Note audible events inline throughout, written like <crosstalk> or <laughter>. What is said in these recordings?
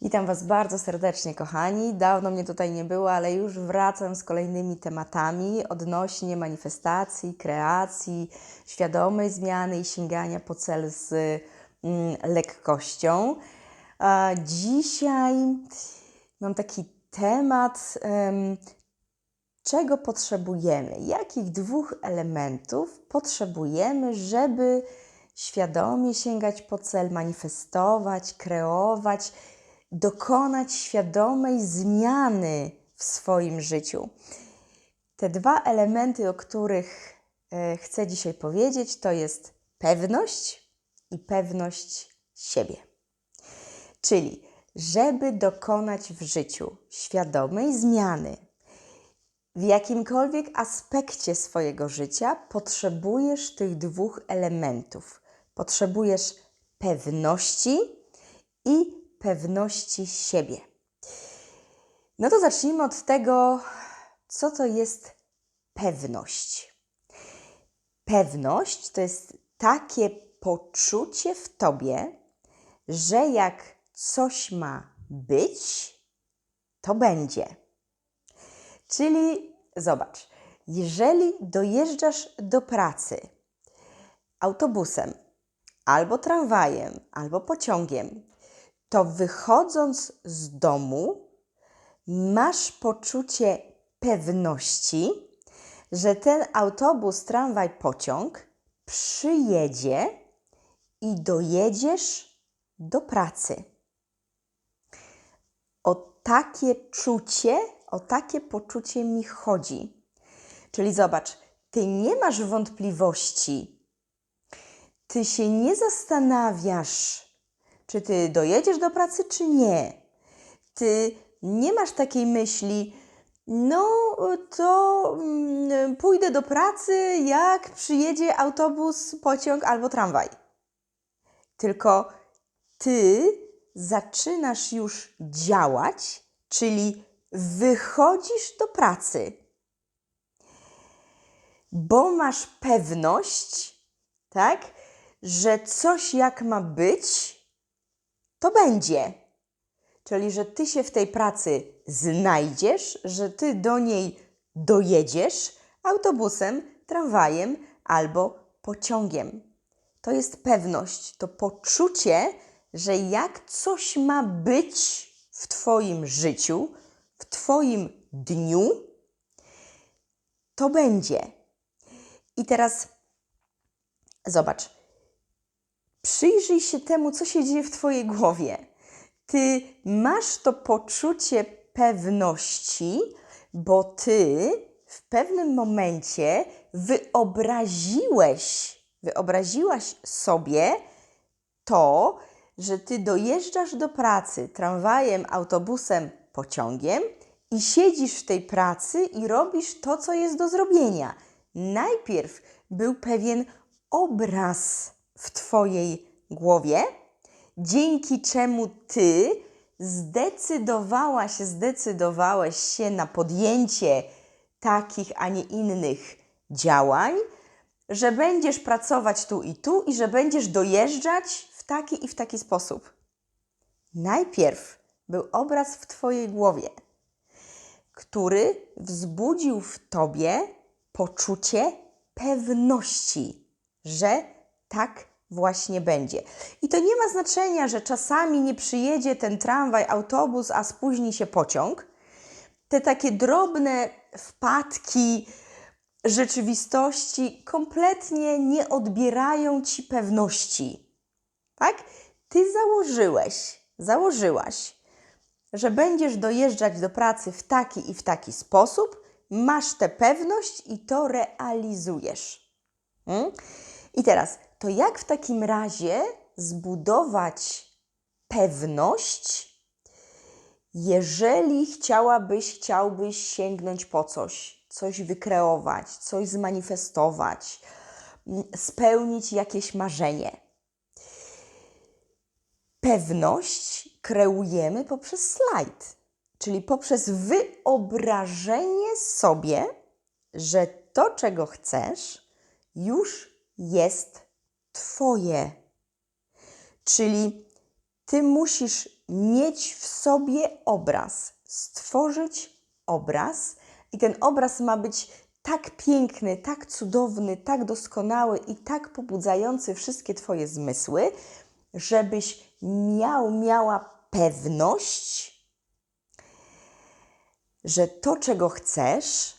Witam Was bardzo serdecznie, kochani. Dawno mnie tutaj nie było, ale już wracam z kolejnymi tematami odnośnie manifestacji, kreacji, świadomej zmiany i sięgania po cel z mm, lekkością. A dzisiaj mam taki temat, em, czego potrzebujemy, jakich dwóch elementów potrzebujemy, żeby świadomie sięgać po cel, manifestować, kreować, dokonać świadomej zmiany w swoim życiu. Te dwa elementy, o których e, chcę dzisiaj powiedzieć, to jest pewność i pewność siebie. Czyli, żeby dokonać w życiu świadomej zmiany, w jakimkolwiek aspekcie swojego życia potrzebujesz tych dwóch elementów. Potrzebujesz pewności i pewności siebie. No to zacznijmy od tego, co to jest pewność. Pewność to jest takie poczucie w tobie, że jak coś ma być, to będzie. Czyli zobacz, jeżeli dojeżdżasz do pracy autobusem, albo tramwajem, albo pociągiem, to wychodząc z domu masz poczucie pewności, że ten autobus, tramwaj, pociąg przyjedzie i dojedziesz do pracy. O takie czucie, o takie poczucie mi chodzi. Czyli zobacz, ty nie masz wątpliwości, ty się nie zastanawiasz, czy ty dojedziesz do pracy, czy nie. Ty nie masz takiej myśli, no to mm, pójdę do pracy, jak przyjedzie autobus, pociąg albo tramwaj. Tylko ty zaczynasz już działać, czyli wychodzisz do pracy, bo masz pewność, tak, że coś jak ma być, to będzie. Czyli, że ty się w tej pracy znajdziesz, że ty do niej dojedziesz autobusem, tramwajem albo pociągiem. To jest pewność, to poczucie, że jak coś ma być w Twoim życiu, w Twoim dniu, to będzie. I teraz zobacz, przyjrzyj się temu, co się dzieje w Twojej głowie. Ty masz to poczucie pewności, bo Ty w pewnym momencie wyobraziłeś, wyobraziłaś sobie to, że Ty dojeżdżasz do pracy tramwajem, autobusem, pociągiem i siedzisz w tej pracy i robisz to, co jest do zrobienia. Najpierw był pewien obraz w Twojej głowie, dzięki czemu Ty zdecydowałaś, zdecydowałeś się na podjęcie takich, a nie innych działań, że będziesz pracować tu i tu i że będziesz dojeżdżać w taki i w taki sposób. Najpierw był obraz w Twojej głowie, który wzbudził w Tobie poczucie pewności, że tak właśnie będzie. I to nie ma znaczenia, że czasami nie przyjedzie ten tramwaj, autobus, a spóźni się pociąg. Te takie drobne wpadki rzeczywistości kompletnie nie odbierają ci pewności. Tak? Ty założyłeś, założyłaś, że będziesz dojeżdżać do pracy w taki i w taki sposób, masz tę pewność i to realizujesz. Hmm? I teraz, to jak w takim razie zbudować pewność, jeżeli chciałabyś, chciałbyś sięgnąć po coś, coś wykreować, coś zmanifestować, mm, spełnić jakieś marzenie? Pewność kreujemy poprzez slajd, czyli poprzez wyobrażenie sobie, że to, czego chcesz, już jest Twoje. Czyli Ty musisz mieć w sobie obraz, stworzyć obraz, i ten obraz ma być tak piękny, tak cudowny, tak doskonały i tak pobudzający wszystkie Twoje zmysły, żebyś miał, miała pewność, że to, czego chcesz,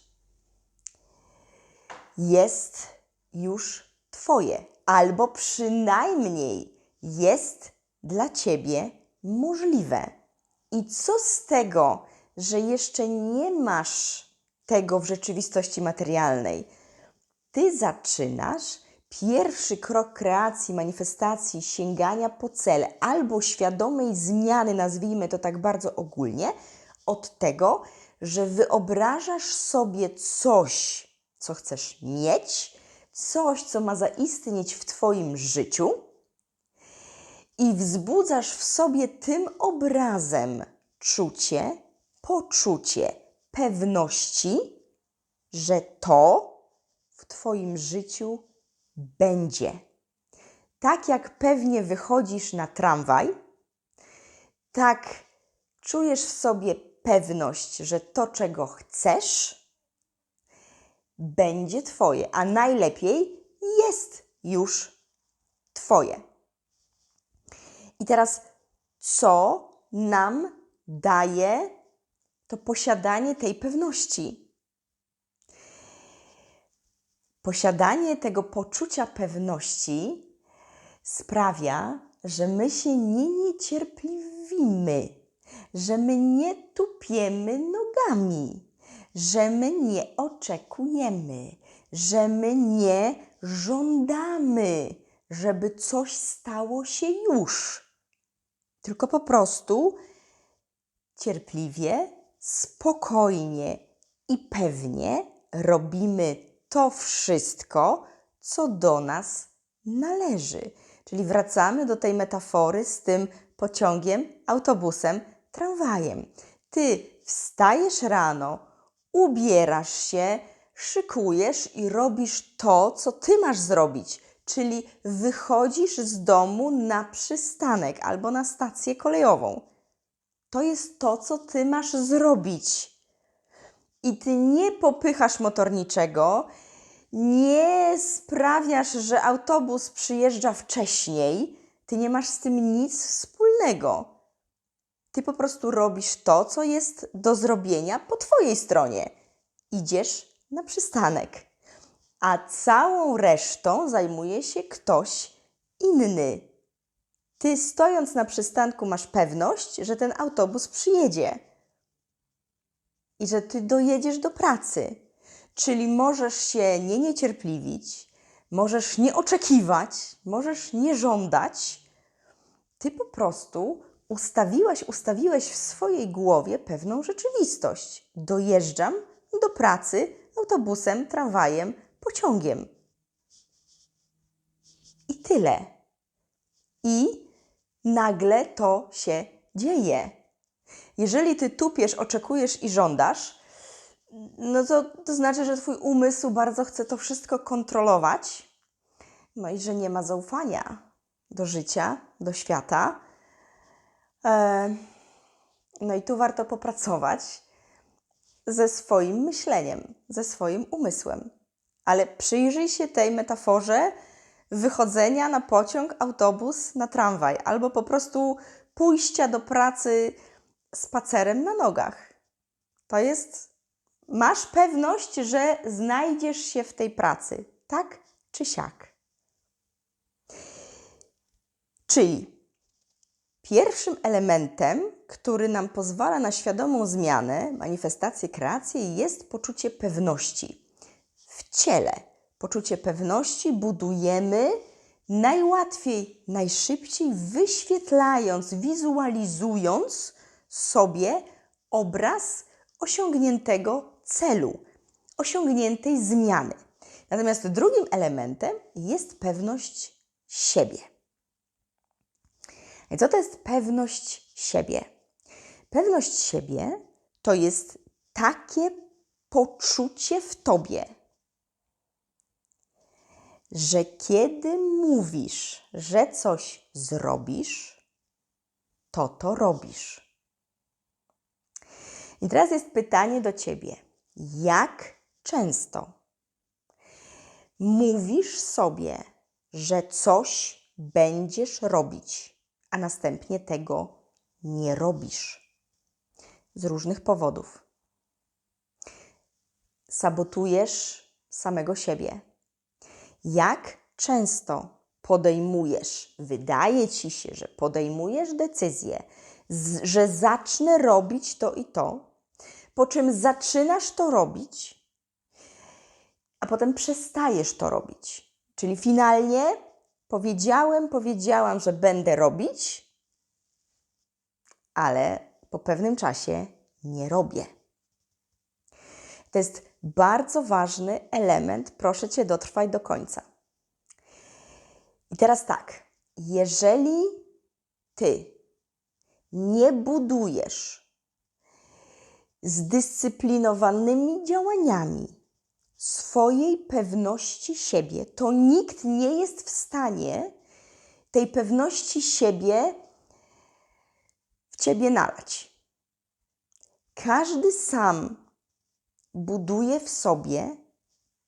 jest już Twoje, albo przynajmniej jest dla Ciebie możliwe. I co z tego, że jeszcze nie masz tego w rzeczywistości materialnej? Ty zaczynasz pierwszy krok kreacji, manifestacji, sięgania po cel albo świadomej zmiany, nazwijmy to tak bardzo ogólnie, od tego, że wyobrażasz sobie coś, co chcesz mieć, coś, co ma zaistnieć w Twoim życiu i wzbudzasz w sobie tym obrazem czucie, poczucie pewności, że to w Twoim życiu będzie. Tak jak pewnie wychodzisz na tramwaj, tak czujesz w sobie pewność, że to, czego chcesz, będzie Twoje, a najlepiej jest już Twoje. I teraz, co nam daje to posiadanie tej pewności? Posiadanie tego poczucia pewności sprawia, że my się nie niecierpliwimy, że my nie tupiemy nogami, że my nie oczekujemy, że my nie żądamy, żeby coś stało się już. Tylko po prostu cierpliwie, spokojnie i pewnie robimy to wszystko, co do nas należy. Czyli wracamy do tej metafory z tym pociągiem, autobusem, tramwajem. Ty wstajesz rano, ubierasz się, szykujesz i robisz to, co ty masz zrobić, czyli wychodzisz z domu na przystanek albo na stację kolejową. To jest to, co ty masz zrobić. I ty nie popychasz motorniczego, nie sprawiasz, że autobus przyjeżdża wcześniej, ty nie masz z tym nic wspólnego. Ty po prostu robisz to, co jest do zrobienia po twojej stronie. Idziesz na przystanek, a całą resztą zajmuje się ktoś inny. Ty stojąc na przystanku masz pewność, że ten autobus przyjedzie i że ty dojedziesz do pracy. Czyli możesz się nie niecierpliwić, możesz nie oczekiwać, możesz nie żądać. Ty po prostu ustawiłaś, ustawiłeś w swojej głowie pewną rzeczywistość. Dojeżdżam do pracy autobusem, tramwajem, pociągiem. I tyle. I nagle to się dzieje. Jeżeli ty tupiesz, oczekujesz i żądasz, no to, to znaczy, że twój umysł bardzo chce to wszystko kontrolować, no i że nie ma zaufania do życia, do świata. E, no i tu warto popracować ze swoim myśleniem, ze swoim umysłem. Ale przyjrzyj się tej metaforze wychodzenia na pociąg, autobus, na tramwaj, albo po prostu pójścia do pracy spacerem na nogach. To jest, masz pewność, że znajdziesz się w tej pracy, tak czy siak. Czyli pierwszym elementem, który nam pozwala na świadomą zmianę, manifestację, kreację, jest poczucie pewności w ciele. Poczucie pewności budujemy najłatwiej, najszybciej, wyświetlając, wizualizując sobie obraz osiągniętego celu, osiągniętej zmiany. Natomiast drugim elementem jest pewność siebie. Co to jest pewność siebie? Pewność siebie to jest takie poczucie w tobie, że kiedy mówisz, że coś zrobisz, to to robisz. I teraz jest pytanie do ciebie: jak często mówisz sobie, że coś będziesz robić, a następnie tego nie robisz? Z różnych powodów. Sabotujesz samego siebie. Jak często podejmujesz, wydaje ci się, że podejmujesz decyzję, że zacznę robić to i to, po czym zaczynasz to robić, a potem przestajesz to robić. Czyli finalnie powiedziałem, powiedziałam, że będę robić, ale po pewnym czasie nie robię. To jest bardzo ważny element. Proszę cię, dotrwaj do końca. I teraz tak, jeżeli ty nie budujesz zdyscyplinowanymi działaniami swojej pewności siebie, to nikt nie jest w stanie tej pewności siebie w ciebie nalać. Każdy sam buduje w sobie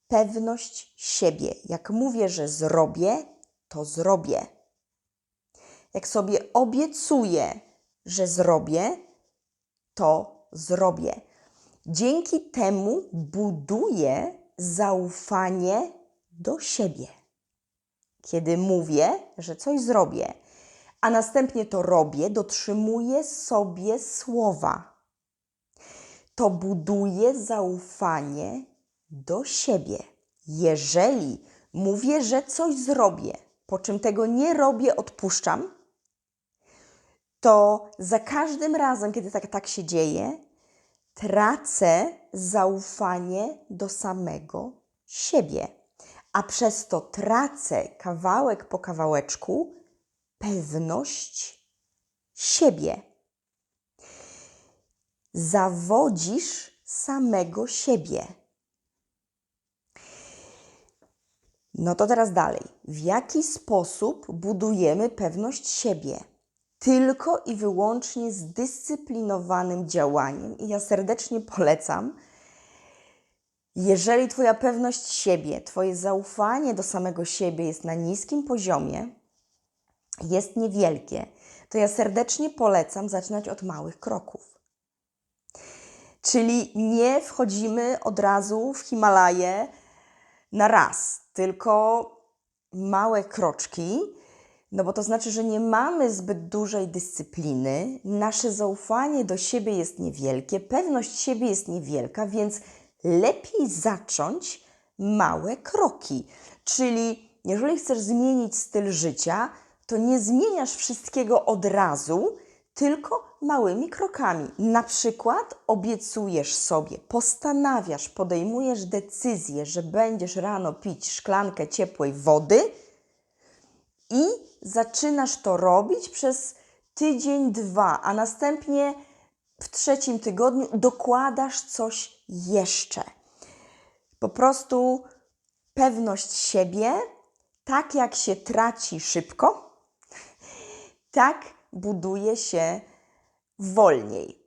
pewność siebie. Jak mówię, że zrobię, to zrobię. Jak sobie obiecuję, że zrobię, to zrobię. Dzięki temu buduję zaufanie do siebie. Kiedy mówię, że coś zrobię, a następnie to robię, dotrzymuję sobie słowa. To buduje zaufanie do siebie. Jeżeli mówię, że coś zrobię, po czym tego nie robię, odpuszczam, to za każdym razem, kiedy tak, tak się dzieje, tracę zaufanie do samego siebie, a przez to tracę kawałek po kawałeczku pewność siebie. Zawodzisz samego siebie. No to teraz dalej. W jaki sposób budujemy pewność siebie? Tylko i wyłącznie zdyscyplinowanym działaniem. I ja serdecznie polecam, jeżeli Twoja pewność siebie, Twoje zaufanie do samego siebie jest na niskim poziomie, jest niewielkie, to ja serdecznie polecam zaczynać od małych kroków. Czyli nie wchodzimy od razu w Himalaje na raz, tylko małe kroczki, no bo to znaczy, że nie mamy zbyt dużej dyscypliny, nasze zaufanie do siebie jest niewielkie, pewność siebie jest niewielka, więc lepiej zacząć małe kroki. Czyli jeżeli chcesz zmienić styl życia, to nie zmieniasz wszystkiego od razu, tylko małymi krokami. Na przykład obiecujesz sobie, postanawiasz, podejmujesz decyzję, że będziesz rano pić szklankę ciepłej wody i zaczynasz to robić przez tydzień, dwa, a następnie w trzecim tygodniu dokładasz coś jeszcze. Po prostu pewność siebie, tak jak się traci szybko, <laughs> tak buduje się wolniej.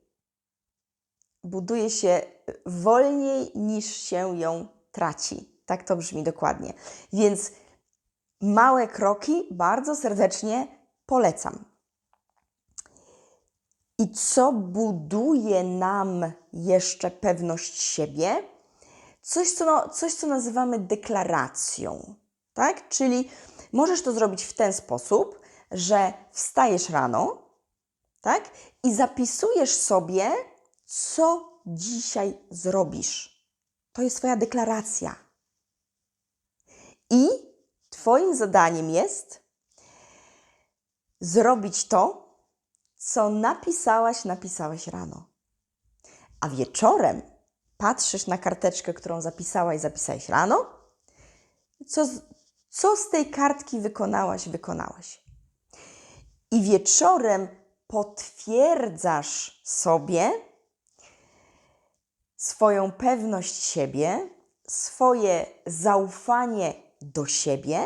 Buduje się wolniej niż się ją traci. Tak to brzmi dokładnie. Więc małe kroki bardzo serdecznie polecam. I co buduje nam jeszcze pewność siebie? Coś, co, no, coś, co nazywamy deklaracją. Tak? Czyli możesz to zrobić w ten sposób, że wstajesz rano tak? i zapisujesz sobie, co dzisiaj zrobisz. To jest Twoja deklaracja. I Twoim zadaniem jest zrobić to, co napisałaś, napisałeś rano. A wieczorem patrzysz na karteczkę, którą zapisałaś, zapisałeś rano, co co z tej kartki wykonałaś, wykonałaś. I wieczorem potwierdzasz sobie swoją pewność siebie, swoje zaufanie do siebie,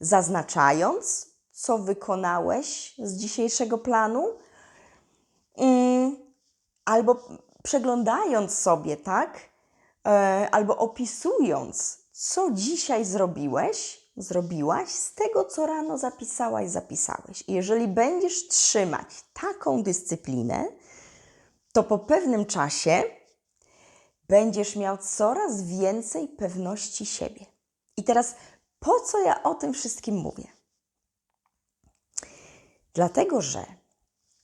zaznaczając, co wykonałeś z dzisiejszego planu, mm, albo przeglądając sobie, tak, e, albo opisując, co dzisiaj zrobiłeś, zrobiłaś z tego, co rano zapisałaś, zapisałeś. I jeżeli będziesz trzymać taką dyscyplinę, to po pewnym czasie będziesz miał coraz więcej pewności siebie. I teraz po co ja o tym wszystkim mówię? Dlatego, że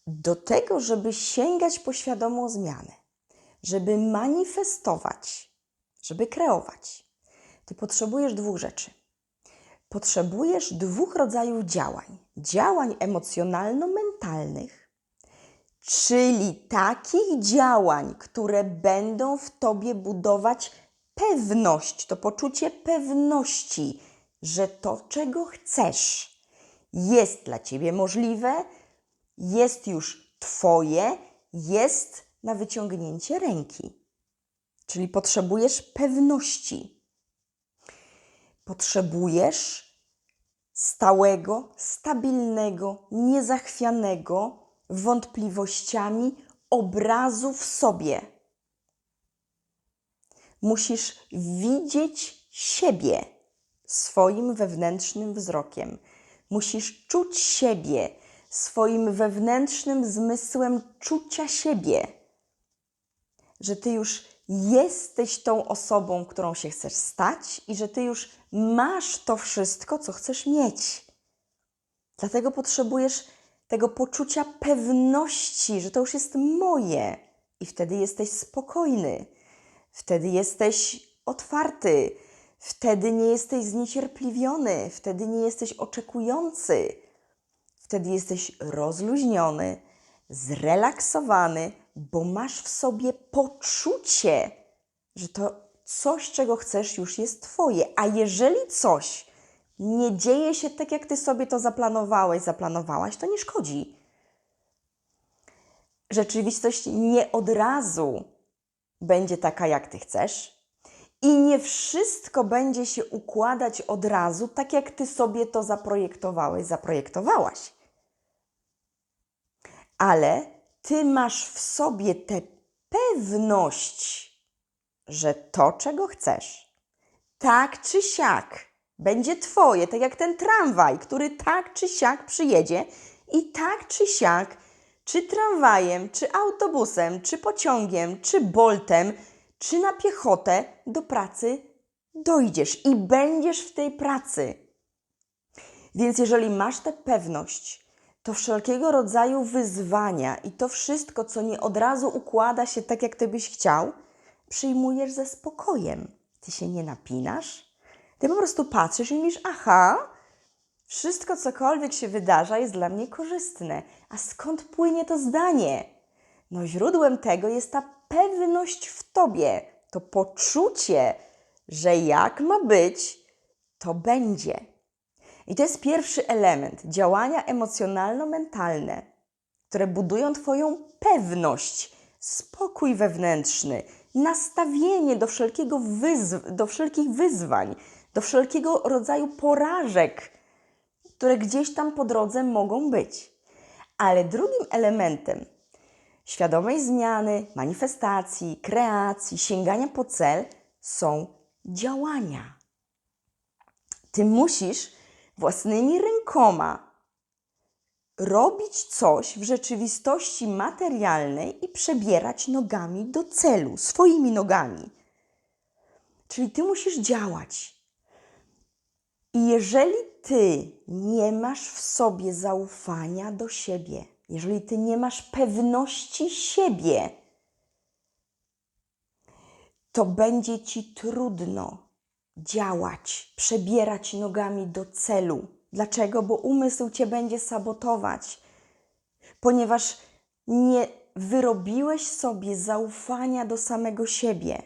do tego, żeby sięgać po świadomą zmianę, żeby manifestować, żeby kreować, ty potrzebujesz dwóch rzeczy. Potrzebujesz dwóch rodzajów działań: działań emocjonalno-mentalnych, czyli takich działań, które będą w tobie budować pewność, to poczucie pewności, że to, czego chcesz, jest dla ciebie możliwe, jest już twoje, jest na wyciągnięcie ręki. Czyli potrzebujesz pewności. Potrzebujesz stałego, stabilnego, niezachwianego wątpliwościami obrazu w sobie. Musisz widzieć siebie swoim wewnętrznym wzrokiem. Musisz czuć siebie swoim wewnętrznym zmysłem czucia siebie, że ty już jesteś tą osobą, którą się chcesz stać i że ty już masz to wszystko, co chcesz mieć. Dlatego potrzebujesz tego poczucia pewności, że to już jest moje, i wtedy jesteś spokojny, wtedy jesteś otwarty, wtedy nie jesteś zniecierpliwiony, wtedy nie jesteś oczekujący, wtedy jesteś rozluźniony, zrelaksowany, bo masz w sobie poczucie, że to coś, czego chcesz, już jest Twoje. A jeżeli coś nie dzieje się tak, jak Ty sobie to zaplanowałeś, zaplanowałaś, to nie szkodzi. Rzeczywistość nie od razu będzie taka, jak Ty chcesz. I nie wszystko będzie się układać od razu, tak jak Ty sobie to zaprojektowałeś, zaprojektowałaś. Ale Ty masz w sobie tę pewność, że to, czego chcesz, tak czy siak będzie Twoje, tak jak ten tramwaj, który tak czy siak przyjedzie i tak czy siak, czy tramwajem, czy autobusem, czy pociągiem, czy boltem, czy na piechotę do pracy dojdziesz i będziesz w tej pracy. Więc jeżeli masz tę pewność, to wszelkiego rodzaju wyzwania i to wszystko, co nie od razu układa się tak, jak ty byś chciał, przyjmujesz ze spokojem. Ty się nie napinasz, ty po prostu patrzysz i mówisz: Aha, wszystko, cokolwiek się wydarza, jest dla mnie korzystne. A skąd płynie to zdanie? No, źródłem tego jest ta pewność w tobie, to poczucie, że jak ma być, to będzie. I to jest pierwszy element działania emocjonalno-mentalne, które budują Twoją pewność, spokój wewnętrzny, nastawienie do, wszelkiego wyzw- do wszelkich wyzwań, do wszelkiego rodzaju porażek, które gdzieś tam po drodze mogą być. Ale drugim elementem świadomej zmiany, manifestacji, kreacji, sięgania po cel są działania. Ty musisz własnymi rękoma robić coś w rzeczywistości materialnej i przebierać nogami do celu, swoimi nogami. Czyli ty musisz działać. I jeżeli ty nie masz w sobie zaufania do siebie, jeżeli ty nie masz pewności siebie, to będzie ci trudno działać, przebierać nogami do celu. Dlaczego? Bo umysł cię będzie sabotować, ponieważ nie wyrobiłeś sobie zaufania do samego siebie.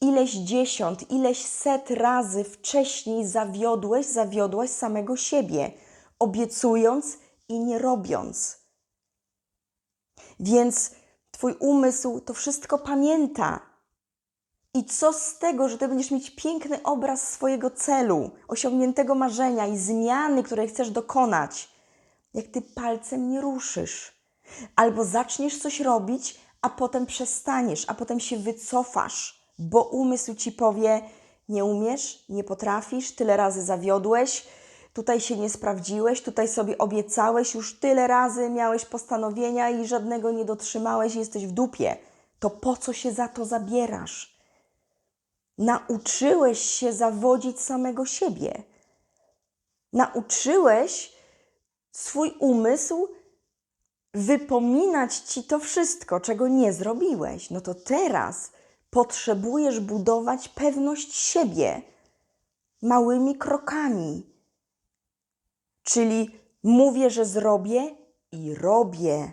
Ileś dziesiąt, ileś set razy wcześniej zawiodłeś, zawiodłaś samego siebie, obiecując i nie robiąc. Więc Twój umysł to wszystko pamięta. I co z tego, że Ty będziesz mieć piękny obraz swojego celu, osiągniętego marzenia i zmiany, której chcesz dokonać, jak ty palcem nie ruszysz. Albo zaczniesz coś robić, a potem przestaniesz, a potem się wycofasz, bo umysł ci powie: Nie umiesz, nie potrafisz, tyle razy zawiodłeś, tutaj się nie sprawdziłeś, tutaj sobie obiecałeś, już tyle razy miałeś postanowienia i żadnego nie dotrzymałeś, jesteś w dupie. To po co się za to zabierasz? Nauczyłeś się zawodzić samego siebie. Nauczyłeś swój umysł wypominać ci to wszystko, czego nie zrobiłeś. No to teraz potrzebujesz budować pewność siebie małymi krokami. Czyli mówię, że zrobię i robię.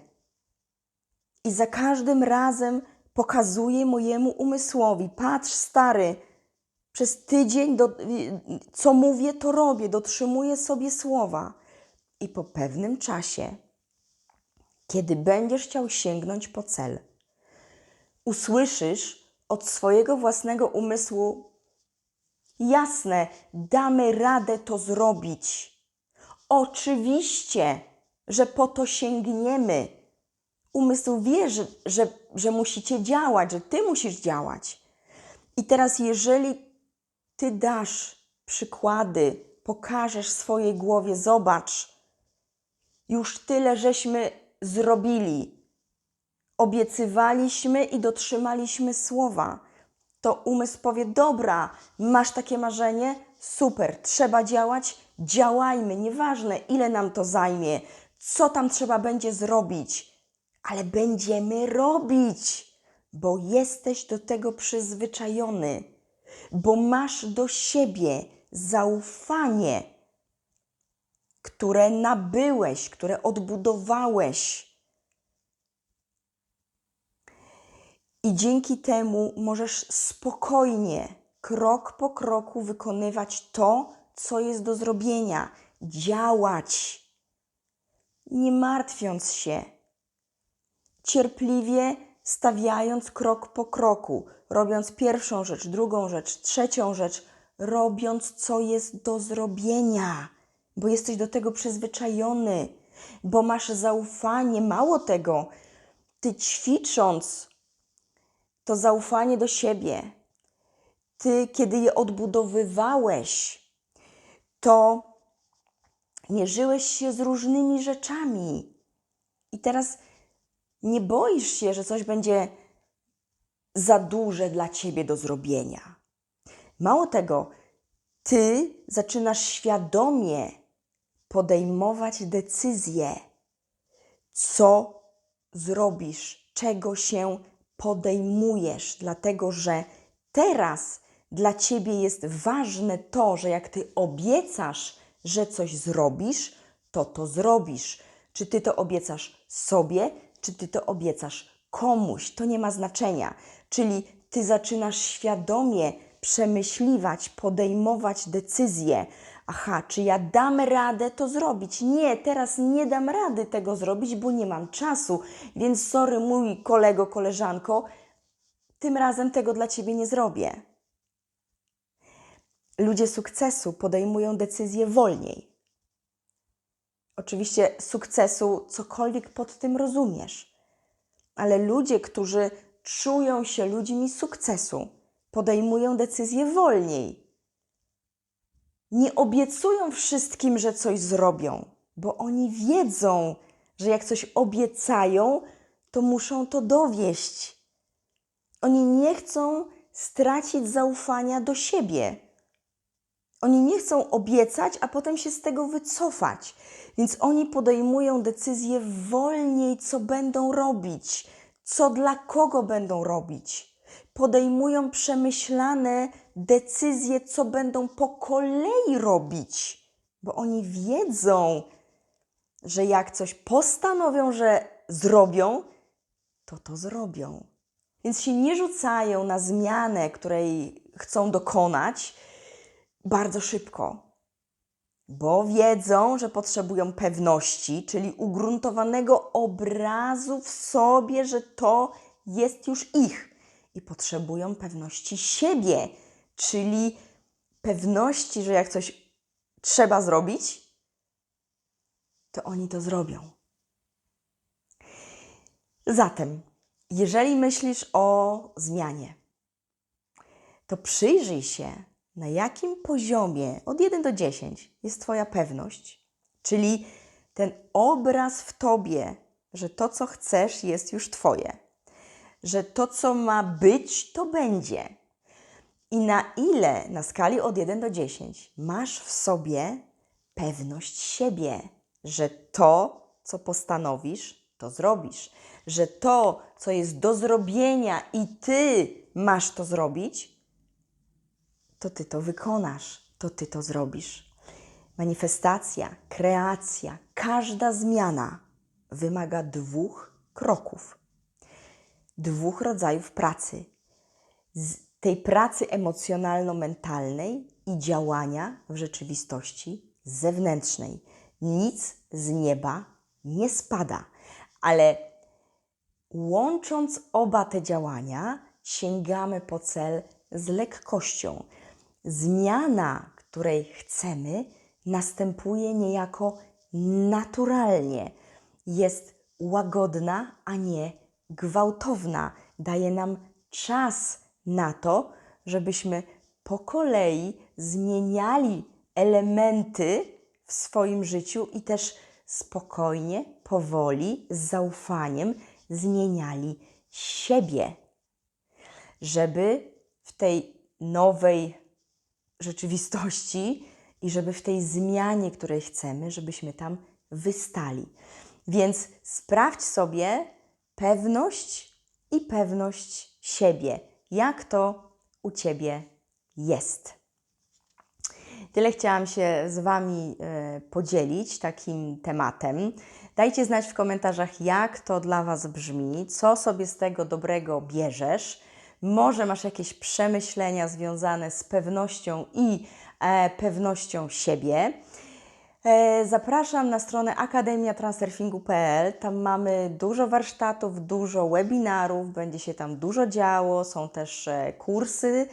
I za każdym razem pokazuję mojemu umysłowi: patrz, stary, przez tydzień, do, co mówię, to robię, dotrzymuję sobie słowa. I po pewnym czasie, kiedy będziesz chciał sięgnąć po cel, usłyszysz od swojego własnego umysłu: Jasne, damy radę to zrobić. Oczywiście, że po to sięgniemy. Umysł wie, że, że, że musicie działać, że ty musisz działać. I teraz, jeżeli ty dasz przykłady, pokażesz swojej głowie, zobacz, już tyle żeśmy zrobili. Obiecywaliśmy i dotrzymaliśmy słowa. To umysł powie: Dobra, masz takie marzenie? Super, trzeba działać, działajmy, nieważne ile nam to zajmie, co tam trzeba będzie zrobić, ale będziemy robić, bo jesteś do tego przyzwyczajony, bo masz do siebie zaufanie, które nabyłeś, które odbudowałeś. I dzięki temu możesz spokojnie, krok po kroku wykonywać to, co jest do zrobienia, działać, nie martwiąc się, cierpliwie stawiając krok po kroku, robiąc pierwszą rzecz, drugą rzecz, trzecią rzecz, robiąc co jest do zrobienia, bo jesteś do tego przyzwyczajony, bo masz zaufanie. Mało tego, ty ćwicząc to zaufanie do siebie, ty, kiedy je odbudowywałeś, to mierzyłeś się z różnymi rzeczami. I teraz nie boisz się, że coś będzie za duże dla ciebie do zrobienia. Mało tego, ty zaczynasz świadomie podejmować decyzje, co zrobisz, czego się podejmujesz, dlatego że teraz dla ciebie jest ważne to, że jak ty obiecasz, że coś zrobisz, to to zrobisz. Czy ty to obiecasz sobie, czy ty to obiecasz komuś, to nie ma znaczenia. Czyli ty zaczynasz świadomie przemyśliwać, podejmować decyzje. Aha, czy ja dam radę to zrobić? Nie, teraz nie dam rady tego zrobić, bo nie mam czasu. Więc sorry, mój kolego, koleżanko, tym razem tego dla ciebie nie zrobię. Ludzie sukcesu podejmują decyzje wolniej. Oczywiście sukcesu, cokolwiek pod tym rozumiesz, ale ludzie, którzy czują się ludźmi sukcesu, podejmują decyzje wolniej. Nie obiecują wszystkim, że coś zrobią, bo oni wiedzą, że jak coś obiecają, to muszą to dowieść. Oni nie chcą stracić zaufania do siebie. Oni nie chcą obiecać, a potem się z tego wycofać. Więc oni podejmują decyzje wolniej, co będą robić, co dla kogo będą robić. Podejmują przemyślane decyzje, co będą po kolei robić, bo oni wiedzą, że jak coś postanowią, że zrobią, to to zrobią. Więc się nie rzucają na zmianę, której chcą dokonać bardzo szybko, bo wiedzą, że potrzebują pewności, czyli ugruntowanego obrazu w sobie, że to jest już ich i potrzebują pewności siebie, czyli pewności, że jak coś trzeba zrobić, to oni to zrobią. Zatem, jeżeli myślisz o zmianie, to przyjrzyj się, na jakim poziomie od 1 do 10 jest Twoja pewność, czyli ten obraz w Tobie, że to, co chcesz, jest już Twoje, że to, co ma być, to będzie. I na ile na skali od 1 do 10 masz w sobie pewność siebie, że to, co postanowisz, to zrobisz, że to, co jest do zrobienia i ty masz to zrobić, to ty to wykonasz, to ty to zrobisz. Manifestacja, kreacja, każda zmiana wymaga dwóch kroków, dwóch rodzajów pracy. Z tej pracy emocjonalno-mentalnej i działania w rzeczywistości zewnętrznej. Nic z nieba nie spada, ale łącząc oba te działania, sięgamy po cel z lekkością. Zmiana, której chcemy, następuje niejako naturalnie. Jest łagodna, a nie gwałtowna. Daje nam czas na to, żebyśmy po kolei zmieniali elementy w swoim życiu i też spokojnie, powoli, z zaufaniem zmieniali siebie, żeby w tej nowej rzeczywistości i żeby w tej zmianie, której chcemy, żebyśmy tam wystali. Więc sprawdź sobie pewność i pewność siebie. Jak to u Ciebie jest? Tyle chciałam się z Wami e, podzielić takim tematem. Dajcie znać w komentarzach, jak to dla Was brzmi, co sobie z tego dobrego bierzesz. Może masz jakieś przemyślenia związane z pewnością i e, pewnością siebie. E, Zapraszam na stronę akademiatranssurfingu.pl. Tam mamy dużo warsztatów, dużo webinarów, będzie się tam dużo działo, są też e, kursy.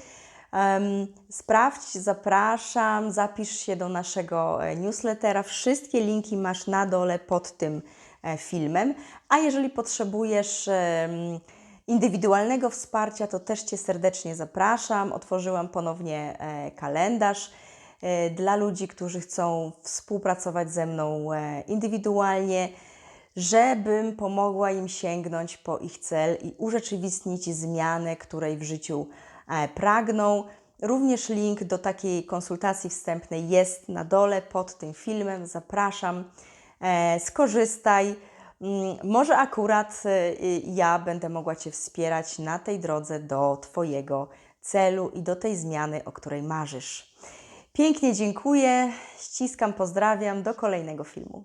Sprawdź, zapraszam, zapisz się do naszego e, newslettera. Wszystkie linki masz na dole pod tym filmem. A jeżeli potrzebujesz indywidualnego wsparcia, to też Cię serdecznie zapraszam. Otworzyłam ponownie kalendarz dla ludzi, którzy chcą współpracować ze mną e, indywidualnie, żebym pomogła im sięgnąć po ich cel i urzeczywistnić zmianę, której w życiu e, pragną. Również link do takiej konsultacji wstępnej jest na dole pod tym filmem. Zapraszam, e, skorzystaj. Mm, Może akurat e, ja będę mogła Cię wspierać na tej drodze do Twojego celu i do tej zmiany, o której marzysz. Pięknie dziękuję, ściskam, pozdrawiam, do kolejnego filmu.